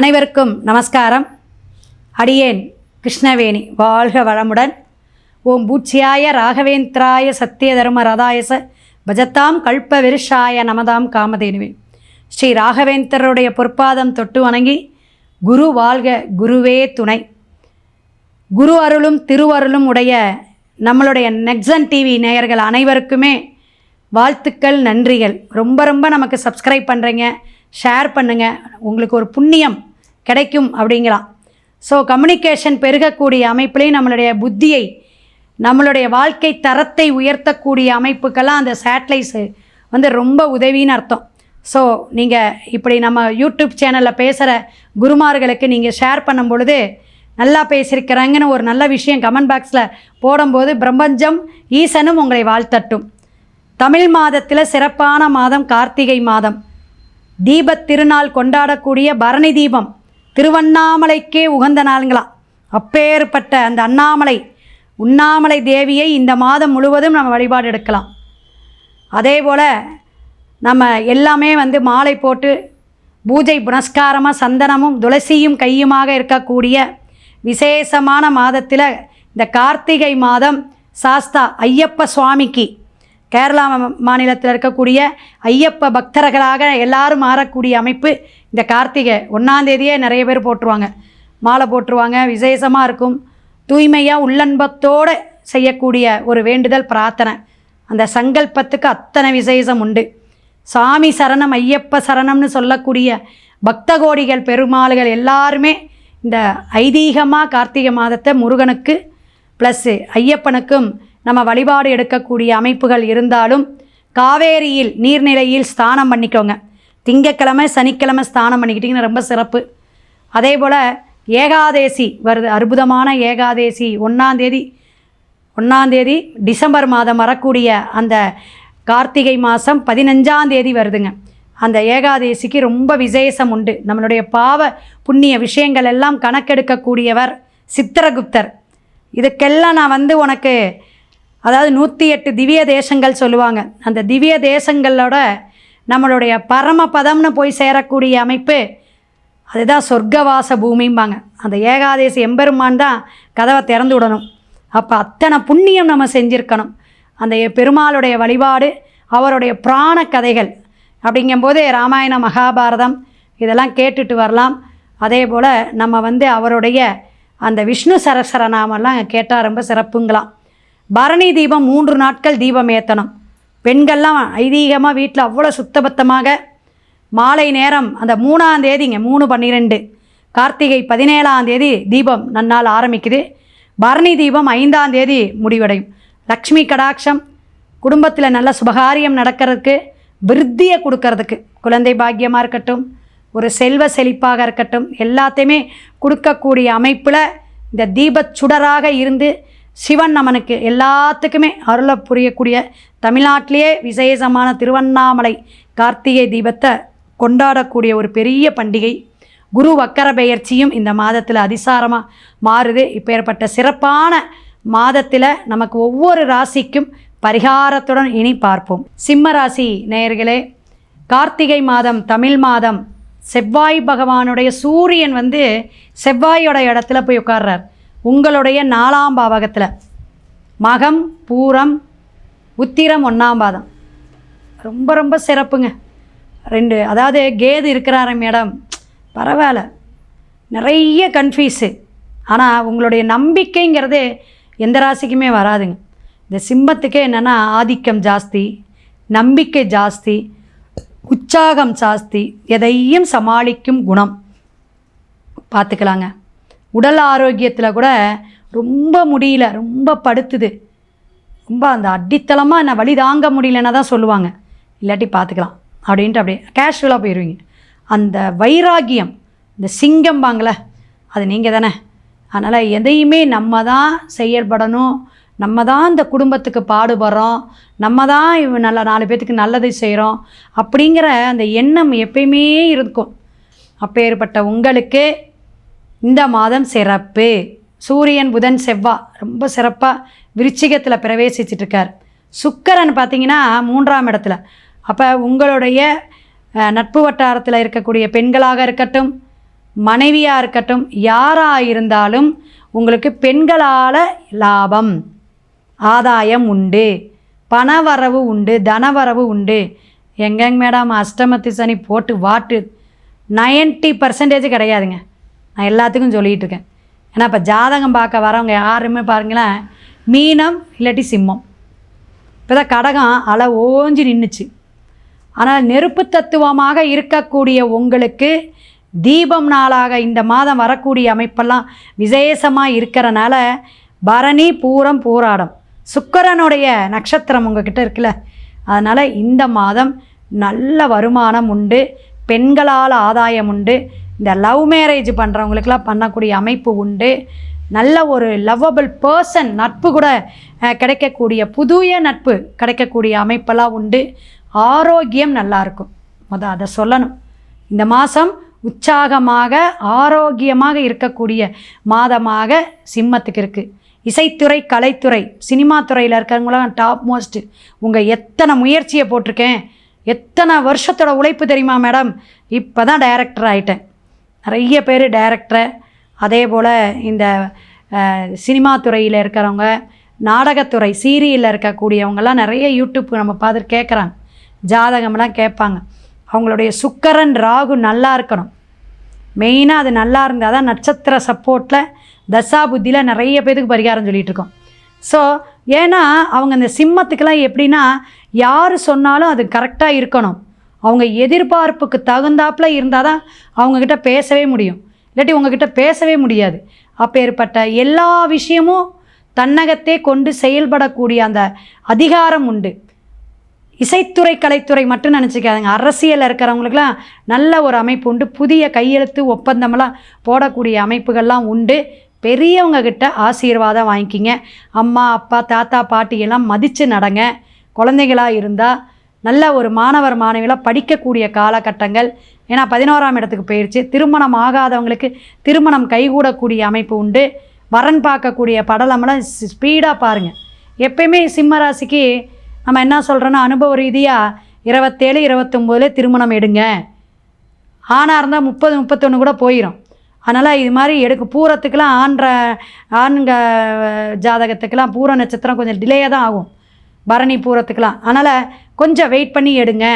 அனைவருக்கும் நமஸ்காரம். அடியேன் கிருஷ்ணவேணி வாழ்க வளமுடன். ஓம் பூச்சியாய ராகவேந்திராய சத்திய தர்ம ரதாயச பஜத்தாம் கல்ப விருஷாய நமதாம் காமதேனுவே. ஸ்ரீ ராகவேந்தருடைய பொற்பாதம் தொட்டு வணங்கி குரு வாழ்க குருவே துணை. குரு அருளும் திருவருளும் உடைய நம்மளுடைய நெக்ஸன் டிவி நேயர்கள் அனைவருக்குமே வாழ்த்துக்கள் நன்றிகள். ரொம்ப ரொம்ப நமக்கு சப்ஸ்கிரைப் பண்ணுறீங்க ஷேர் பண்ணுங்கள் உங்களுக்கு ஒரு புண்ணியம் கிடைக்கும் அப்படிங்களாம். ஸோ கம்யூனிகேஷன் பெருகக்கூடிய அமைப்புலேயும் நம்மளுடைய புத்தியை நம்மளுடைய வாழ்க்கை தரத்தை உயர்த்தக்கூடிய அமைப்புக்கெல்லாம் அந்த சேட்டலைட்ஸு வந்து ரொம்ப உதவின்னு அர்த்தம். ஸோ நீங்கள் இப்படி நம்ம யூடியூப் சேனலில் பேசுகிற குருமார்களுக்கு நீங்கள் ஷேர் பண்ணும் பொழுது நல்லா பேசியிருக்கிறாங்கன்னு ஒரு நல்ல விஷயம் கமெண்ட் பாக்ஸில் போடும்போது பிரபஞ்சம் ஈசனும் உங்களை வாழ்த்தட்டும். தமிழ் மாதத்தில் சிறப்பான மாதம் கார்த்திகை மாதம். தீபத் திருநாள் கொண்டாடக்கூடிய பரணி தீபம். திருவண்ணாமலைக்கே உகந்த நாளுங்களாம் அப்பேற்பட்ட அந்த அண்ணாமலை உண்ணாமலை தேவியை இந்த மாதம் முழுவதும் நம்ம வழிபாடு எடுக்கலாம். அதே போல் நம்ம எல்லாமே வந்து மாலை போட்டு பூஜை புனஸ்காரமாக சந்தனமும் துளசியும் கையுமாக இருக்கக்கூடிய விசேஷமான மாதத்தில் இந்த கார்த்திகை மாதம் சாஸ்தா ஐயப்ப சுவாமிக்கு கேரளா மா- மாநிலத்தில் இருக்கக்கூடிய ஐயப்ப பக்தர்களாக எல்லாரும் மாறக்கூடிய அமைப்பு இந்த கார்த்திகை. ஒன்றாந்தேதியே நிறைய பேர் போட்டுருவாங்க. மாலை போட்டுருவாங்க விசேஷமாக இருக்கும். தூய்மையாக உள்ளன்பத்தோடு செய்யக்கூடிய ஒரு வேண்டுதல் பிரார்த்தனை. அந்த சங்கல்பத்துக்கு அத்தனை விசேஷம் உண்டு. சாமி சரணம் ஐயப்ப சரணம்னு சொல்லக்கூடிய பக்த கோடிகள் பெருமாள்கள் எல்லாருமே இந்த ஐதீகமாக கார்த்திகை மாதத்தை முருகனுக்கு ப்ளஸ்ஸு ஐயப்பனுக்கும் நம்ம வழிபாடு எடுக்கக்கூடிய அமைப்புகள் இருந்தாலும் காவேரியில் நீர்நிலையில் ஸ்தானம் பண்ணிக்கோங்க. திங்கக்கிழமை சனிக்கிழமை ஸ்தானம் பண்ணிக்கிட்டிங்கன்னா ரொம்ப சிறப்பு. அதே போல் ஏகாதேசி வருது. அற்புதமான ஏகாதேசி. ஒன்றாந்தேதி ஒன்றாந்தேதி டிசம்பர் மாதம் வரக்கூடிய அந்த கார்த்திகை மாதம் பதினஞ்சாந்தேதி வருதுங்க. அந்த ஏகாதேசிக்கு ரொம்ப விசேஷம் உண்டு. நம்மளுடைய பாவ புண்ணிய விஷயங்கள் எல்லாம் கணக்கெடுக்கக்கூடியவர் சித்திரகுப்தர். இதுக்கெல்லாம் நான் வந்து உனக்கு அதாவது நூற்றி எட்டு திவ்ய தேசங்கள் சொல்லுவாங்க. அந்த திவ்ய தேசங்களோட நம்மளுடைய பரமபதம்னு போய் சேரக்கூடிய அமைப்பு அதுதான் சொர்க்கவாச பூமிம்பாங்க. அந்த ஏகாதேசி எம்பெருமான் தான் கதவை திறந்து விடணும். அப்போ அத்தனை புண்ணியம் நம்ம செஞ்சுருக்கணும். அந்த பெருமாளுடைய வழிபாடு அவருடைய புராண கதைகள் அப்படிங்கும்போது ராமாயண மகாபாரதம் இதெல்லாம் கேட்டுட்டு வரலாம். அதே போல் நம்ம வந்து அவருடைய அந்த விஷ்ணு சரஸ்வர நாமெல்லாம் கேட்டால் ரொம்ப சிறப்புங்களாம். பரணி தீபம் மூன்று நாட்கள் தீபம் ஏற்றணும் பெண்கள்லாம் ஐதீகமாக வீட்டில் அவ்வளோ சுத்தபத்தமாக மாலை நேரம் அந்த மூணாம் தேதிங்க மூணு பன்னிரெண்டு. கார்த்திகை பதினேழாம் தேதி தீபம் நன்னால் ஆரம்பிக்குது. பரணி தீபம் ஐந்தாம் தேதி முடிவடையும். லக்ஷ்மி கடாட்சம் குடும்பத்தில் நல்ல சுபகாரியம் நடக்கிறதுக்கு விருத்தியை கொடுக்கறதுக்கு. குழந்தை பாக்கியமாக இருக்கட்டும் ஒரு செல்வ செழிப்பாக இருக்கட்டும் எல்லாத்தையுமே கொடுக்கக்கூடிய அமைப்பில் இந்த தீபச் சுடராக இருந்து சிவன் நமனுக்கு எல்லாத்துக்குமே அருளை புரியக்கூடிய தமிழ்நாட்டிலேயே விசேஷமான திருவண்ணாமலை கார்த்திகை தீபத்தை கொண்டாடக்கூடிய ஒரு பெரிய பண்டிகை. குரு வக்கர பெயர்ச்சியும் இந்த மாதத்தில் அதிசாரமாக மாறுது. இப்பேற்பட்ட சிறப்பான மாதத்தில் நமக்கு ஒவ்வொரு ராசிக்கும் பரிகாரத்துடன் இனி பார்ப்போம். சிம்ம ராசி நேயர்களே கார்த்திகை மாதம் தமிழ் மாதம் செவ்வாய் பகவானுடைய சூரியன் வந்து செவ்வாயோட இடத்துல போய் உட்கார்றார். உங்களுடைய நாலாம் பாவகத்தில். மகம் பூரம் உத்திரம் ஒன்றாம் பாதம். ரொம்ப ரொம்ப சிறப்புங்க. ரெண்டு அதாவது கேது இருக்கிறாரு மேடம். பரவாயில்ல. நிறைய கன்ஃபியூஸு ஆனால் உங்களுடைய நம்பிக்கைங்கிறது எந்த ராசிக்குமே வராதுங்க. இந்த சிம்மத்துக்கே என்னென்னா ஆதிக்கம் ஜாஸ்தி நம்பிக்கை ஜாஸ்தி உற்சாகம் ஜாஸ்தி எதையும் சமாளிக்கும் குணம். பார்த்துக்கலாங்க. உடல் ஆரோக்கியத்தில் கூட ரொம்ப முடியல ரொம்ப படுத்துது. ரொம்ப அந்த அடித்தளமாக என்ன வழி தாங்க முடியலன்னா தான் சொல்லுவாங்க. இல்லாட்டி பார்த்துக்கலாம் அப்படின்ட்டு அப்படியே கேஷுவலாக போயிடுவீங்க அந்த வைராகியம் இந்த சிங்கம்பாங்களே அது நீங்கள் தானே. அதனால் எதையுமே நம்ம தான் செயல்படணும். நம்ம தான் இந்த குடும்பத்துக்கு பாடுபடுறோம். நம்ம தான் இவ நல்ல நாலு பேர்த்துக்கு நல்லது செய்கிறோம் அப்படிங்கிற அந்த எண்ணம் எப்பயுமே இருக்கும். அப்பேற்பட்ட உங்களுக்கு இந்த மாதம் சிறப்பு. சூரியன் புதன் செவ்வாய் ரொம்ப சிறப்பாக விருச்சிகத்தில் பிரவேசிச்சிட்டு இருக்கார் சுக்கரன் பார்த்தீங்கன்னா மூன்றாம் இடத்துல. அப்போ உங்களுடைய நட்பு வட்டாரத்தில் இருக்கக்கூடிய பெண்களாக இருக்கட்டும் மனைவியாக இருக்கட்டும் யாராக இருந்தாலும் உங்களுக்கு பெண்களால் லாபம் ஆதாயம் உண்டு பணவரவு உண்டு தனவரவு உண்டு. எங்கெங்க மேடம்? அஷ்டமத்து சனி போட்டு வாட்டு. நைன்ட்டி பர்சன்டேஜ் கிடையாதுங்க. நான் எல்லாத்துக்கும் சொல்லிகிட்டு இருக்கேன் ஏன்னா இப்போ ஜாதகம் பார்க்க வரவங்க யாருமே பாருங்களேன் மீனம் இல்லாட்டி சிம்மம். இப்போ தான் கடகம் அலை ஓஞ்சி நின்றுச்சு ஆனால் நெருப்பு தத்துவமாக இருக்கக்கூடிய உங்களுக்கு தீபம் நாளாக இந்த மாதம் வரக்கூடிய அமைப்பெல்லாம் விசேஷமாக இருக்கிறனால பரணி பூரம் பூராடம் சுக்கரனுடைய நட்சத்திரம் உங்ககிட்ட இருக்குல்ல. அதனால் இந்த மாதம் நல்ல வருமானம் உண்டு பெண்களால் ஆதாயம் உண்டு இந்த லவ் மேரேஜ் பண்ணுறவங்களுக்கெல்லாம் பண்ணக்கூடிய அமைப்பு உண்டு. நல்ல ஒரு லவ்வபிள் பர்சன் நட்பு கூட கிடைக்கக்கூடிய புதிய நட்பு கிடைக்கக்கூடிய அமைப்பெல்லாம் உண்டு. ஆரோக்கியம் நல்லாயிருக்கும் முத அதை சொல்லணும். இந்த மாதம் உற்சாகமாக ஆரோக்கியமாக இருக்கக்கூடிய மாதமாக சிம்மத்துக்கு இருக்குது இசைத்துறை கலைத்துறை சினிமா துறையில் இருக்கிறவங்களாம் டாப் மோஸ்ட்டு உங்கள் எத்தனை முயற்சியை போட்டிருக்கேன்? எத்தனை வருஷத்தோட உழைப்பு தெரியுமா மேடம் இப்போ தான் டைரக்டர் ஆகிட்டேன் நிறைய பேர் டைரக்டர் அதே போல் இந்த சினிமா துறையில் இருக்கிறவங்க நாடகத்துறை சீரியலில் இருக்கக்கூடியவங்கெல்லாம் நிறைய யூடியூப் நம்ம பார்த்துட்டு கேட்குறாங்க ஜாதகம்லாம் கேட்பாங்க. அவங்களுடைய சுக்கரன் ராகு நல்லா இருக்கணும். மெயினாக அது நல்லா இருந்தால் தான் நட்சத்திர சப்போர்ட்டில் தசா புத்தியில் நிறைய பேருக்கு பரிகாரம் சொல்லிகிட்டு இருக்கோம். ஸோ ஏன்னா அவங்க இந்த சிம்மத்துக்கெல்லாம் எப்படின்னா யார் சொன்னாலும் அது கரெக்டாக இருக்கணும். அவங்க எதிர்பார்ப்புக்கு தகுந்தாப்புல இருந்தால் தான் அவங்கக்கிட்ட பேசவே முடியும். இல்லாட்டி உங்ககிட்ட பேசவே முடியாது. அப்பேற்பட்ட எல்லா விஷயமும் தன்னகத்தே கொண்டு செயல்படக்கூடிய அந்த அதிகாரம் உண்டு. இசைத்துறை கலைத்துறை மட்டும் நினச்சிக்காதுங்க. அரசியலில் இருக்கிறவங்களுக்குலாம் நல்ல ஒரு அமைப்பு உண்டு. புதிய கையெழுத்து ஒப்பந்தமெல்லாம் போடக்கூடிய அமைப்புகள்லாம் உண்டு. பெரியவங்க கிட்ட ஆசீர்வாதம் வாங்கிக்கிங்க. அம்மா அப்பா தாத்தா பாட்டியெல்லாம் மதித்து நடங்க. குழந்தைகளாக இருந்தால் நல்ல ஒரு மாணவர் மாணவிகளாக படிக்கக்கூடிய காலகட்டங்கள். ஏன்னா பதினோராம் இடத்துக்கு போயிடுச்சு திருமணம் ஆகாதவங்களுக்கு திருமணம் கைகூடக்கூடிய அமைப்பு உண்டு. வரன் பார்க்கக்கூடிய படலமெல்லாம் ஸ்பீடாக பாருங்கள் எப்பயுமே சிம்ம ராசிக்கு நம்ம என்ன சொல்கிறோன்னா அனுபவ ரீதியாக இருபத்தேழு இருபத்தொம்போதுல திருமணம் எடுங்க. ஆணாக இருந்தால் முப்பது முப்பத்தொன்று கூட போயிடும் அதனால் இது மாதிரி எடுக்க பூரத்துக்கெலாம் ஆண்ற ஆண்க ஜாதகத்துக்கெலாம் பூர நட்சத்திரம் கொஞ்சம் டிலேயாக தான் ஆகும். பரணி பூரத்துக்கெலாம் அதனால் கொஞ்சம் வெயிட் பண்ணி எடுங்க.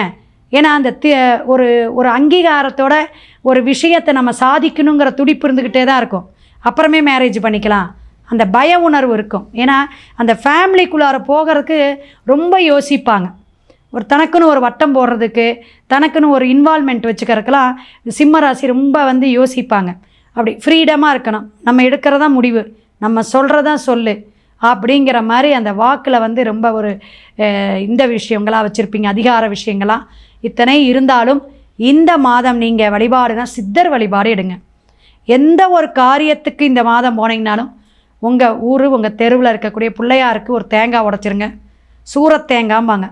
ஏன்னா அந்த தி ஒரு ஒரு அங்கீகாரத்தோட ஒரு விஷயத்தை நம்ம சாதிக்கணுங்கிற துடிப்பு இருந்துக்கிட்டே தான் இருக்கும். அப்புறமே மேரேஜ் பண்ணிக்கலாம். அந்த பய உணர்வு இருக்கும். ஏன்னா அந்த ஃபேமிலிக்குள்ளார போகிறதுக்கு ரொம்ப யோசிப்பாங்க. ஒரு தனக்குன்னு ஒரு வட்டம் போடுறதுக்கு தனக்குன்னு ஒரு இன்வால்மெண்ட் வச்சுக்கிறதுக்கெல்லாம் சிம்ம ராசி ரொம்ப வந்து யோசிப்பாங்க. அப்படி ஃப்ரீடமாக இருக்கணும். நம்ம எடுக்கிறதா முடிவு. நம்ம சொல்கிறதா சொல்லு. அப்படிங்கிற மாதிரி அந்த வாக்கில் வந்து ரொம்ப ஒரு இந்த விஷயங்களாக வச்சுருப்பீங்க அதிகார விஷயங்களாக இத்தனை இருந்தாலும் இந்த மாதம் நீங்கள் வழிபாடுனா சித்தர் வழிபாடு எடுங்க. எந்த ஒரு காரியத்துக்கு இந்த மாதம் போனீங்கனாலும் உங்கள் ஊர் உங்கள் தெருவில் இருக்கக்கூடிய பிள்ளையாருக்கு ஒரு தேங்காய் உடைச்சிருங்க. சூரத் தேங்காம்பாங்க.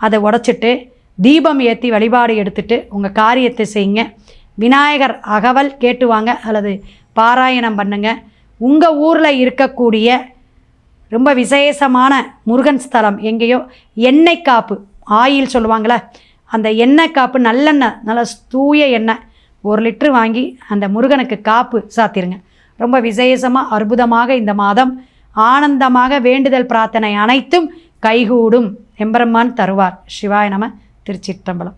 அதை உடைச்சிட்டு தீபம் ஏற்றி வழிபாடு எடுத்துட்டு உங்கள் காரியத்தை செய்யுங்க. விநாயகர் அகவல் கேட்டுவாங்க அல்லது பாராயணம் பண்ணுங்கள் உங்கள் ஊரில் இருக்கக்கூடிய ரொம்ப விசேஷமான முருகன் ஸ்தலம் எங்கேயோ எண்ணெய் காப்பு ஆயில் சொல்லுவாங்களே அந்த எண்ணெய் காப்பு நல்லெண்ணெய் நல்ல தூய எண்ணெய் ஒரு லிட்டரு வாங்கி அந்த முருகனுக்கு காப்பு சாத்திருங்க. ரொம்ப விசேஷமாக அற்புதமாக இந்த மாதம் ஆனந்தமாக வேண்டுதல் பிரார்த்தனை அனைத்தும் கைகூடும் எம்பெருமான் தருவார். சிவாய நம திருச்சிற்றம்பலம்.